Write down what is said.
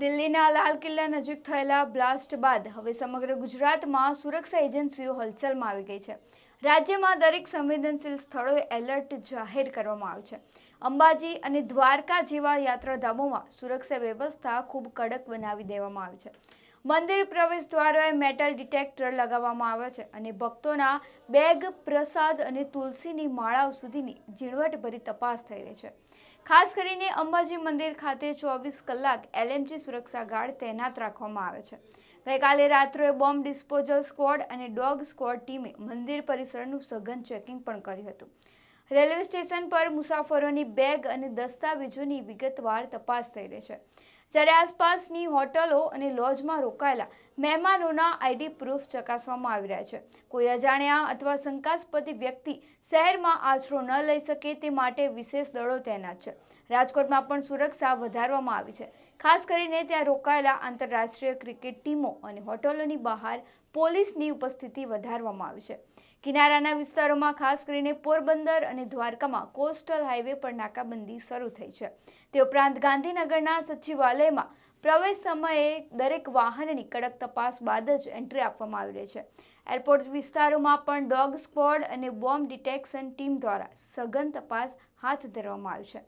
દિલ્હીના લાલ કિલ્લા નજીક થયેલા બ્લાસ્ટ બાદ હવે સમગ્ર ગુજરાતમાં સુરક્ષા એજન્સીઓ હલચલમાં આવી ગઈ છે. રાજ્યમાં દરેક સંવેદનશીલ સ્થળોએ એલર્ટ જાહેર કરવામાં આવ્યું છે. અંબાજી અને દ્વારકા જેવા યાત્રાધામોમાં સુરક્ષા વ્યવસ્થા ખૂબ કડક બનાવી દેવામાં આવી છે. મંદિર પ્રવેશ દ્વારોએ મેટલ ડિટેક્ટર લગાવવામાં આવ્યા છે અને ભક્તોના બેગ, પ્રસાદ અને તુલસીની માળાઓ સુધીની ઝીણવટભરી તપાસ થઈ રહી છે. ખાસ કરીને અંબાજી મંદિર ખાતે ચોવીસ કલાક એલએમજી સુરક્ષા ગાર્ડ તૈનાત રાખવામાં આવે છે. ગઈકાલે રાત્રે બોમ્બ ડિસ્પોઝલ સ્ક્વોડ અને ડોગ સ્ક્વોડ ટીમે મંદિર પરિસરનું સઘન ચેકિંગ પણ કર્યું હતું. રેલવે સ્ટેશન પર મુસાફરોની બેગ અને દસ્તાવેજોની વિગતવાર તપાસ થઈ રહી છે. જ્યારે આસપાસની હોટલો અને લોજમાં રોકાયેલા મહેમાનોના આઈડી પ્રૂફ ચકાસવામાં આવી રહ્યા છે. કોઈ અજાણ્યા અથવા શંકાસ્પદ વ્યક્તિ શહેરમાં આશરો ન લઈ શકે તે માટે વિશેષ દળો તૈનાત છે. રાજકોટમાં પણ સુરક્ષા વધારવામાં આવી છે. ખાસ કરીને ત્યાં રોકાયેલા આંતરરાષ્ટ્રીય ક્રિકેટ ટીમો અને હોટલોની બહાર પોલીસની ઉપસ્થિતિ વધારવામાં આવી છે. કિનારાના વિસ્તારોમાં ખાસ કરીને પોરબંદર અને દ્વારકામાં કોસ્ટલ હાઈવે પર નાકાબંધી શરૂ થઈ છે. તે ઉપરાંત ગાંધીનગરના સચિવાલયમાં પ્રવેશ સમયે દરેક વાહનની કડક તપાસ બાદ જ એન્ટ્રી આપવામાં આવી રહી છે. એરપોર્ટ વિસ્તારોમાં પણ ડોગ સ્ક્વોડ અને બોમ્બ ડિટેક્શન ટીમ દ્વારા સઘન તપાસ હાથ ધરવામાં આવી છે.